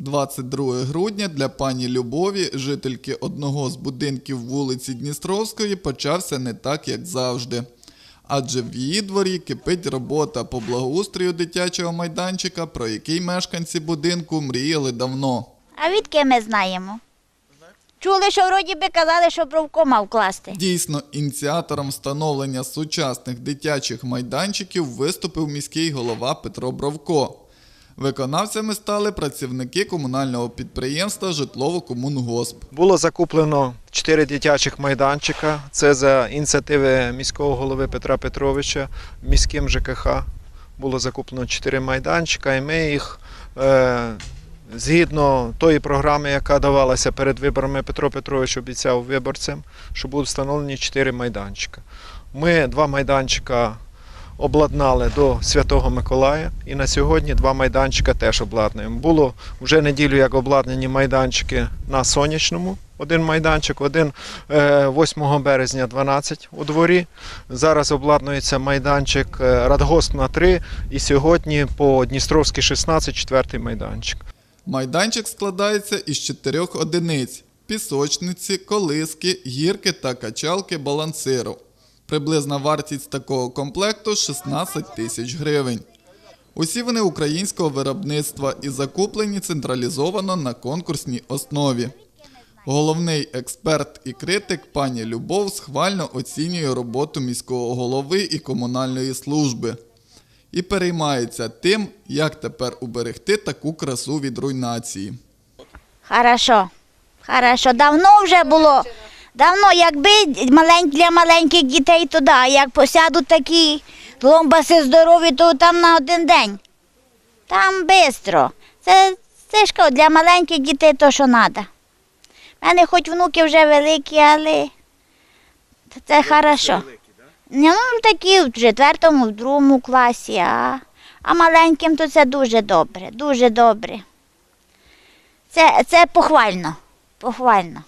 22 грудня для пані Любові, жительки одного з будинків вулиці Дністровської, почався не так, як завжди. Адже в її дворі кипить робота по благоустрою дитячого майданчика, про який мешканці будинку мріяли давно. А відки ми знаємо? Чули, що вроді би казали, що бровко мав класти. Дійсно, ініціатором встановлення сучасних дитячих майданчиків виступив міський голова Петро Бровко. Виконавцями стали працівники комунального підприємства Житлово-Комунгосп. Було закуплено 4 дитячих майданчика. Це за ініціативи міського голови Петра Петровича міським ЖКХ. Було закуплено 4 майданчика, і ми їх е, згідно тої програми, яка давалася перед виборами, Петро Петрович обіцяв виборцям, що будуть встановлені 4 майданчика. Ми два майданчика обладнали до Святого Миколая, і на сьогодні два майданчика теж обладнуємо. Було вже неділю, як обладнані майданчики на сонячному. Один майданчик, один е, 8 березня 12 у дворі. Зараз обладнується майданчик е, Радгоспна 3 і сьогодні по Дністровській 16 четвертий майданчик. Майданчик складається із чотирьох одиниць: пісочниці, колиски, гірки та качалки балансиру. Приблизна вартість такого комплекту 16 тисяч гривень. Усі вони українського виробництва і закуплені централізовано на конкурсній основі. Головний експерт і критик пані Любов схвально оцінює роботу міського голови і комунальної служби і переймається тим, як тепер уберегти таку красу від руйнації. Хорошо. Хорошо. Давно вже було. Давно, якби малень, для маленьких дітей, то да. Як посядуть такі ломбаси здорові, то там на один день. Там швидко. Це, це для маленьких дітей то, що треба. У мене хоч внуки вже великі, але це хорошо. Ну, такі в четвертому, в другому класі, а, а маленьким то це дуже добре, дуже добре. Це, це похвально. Похвально.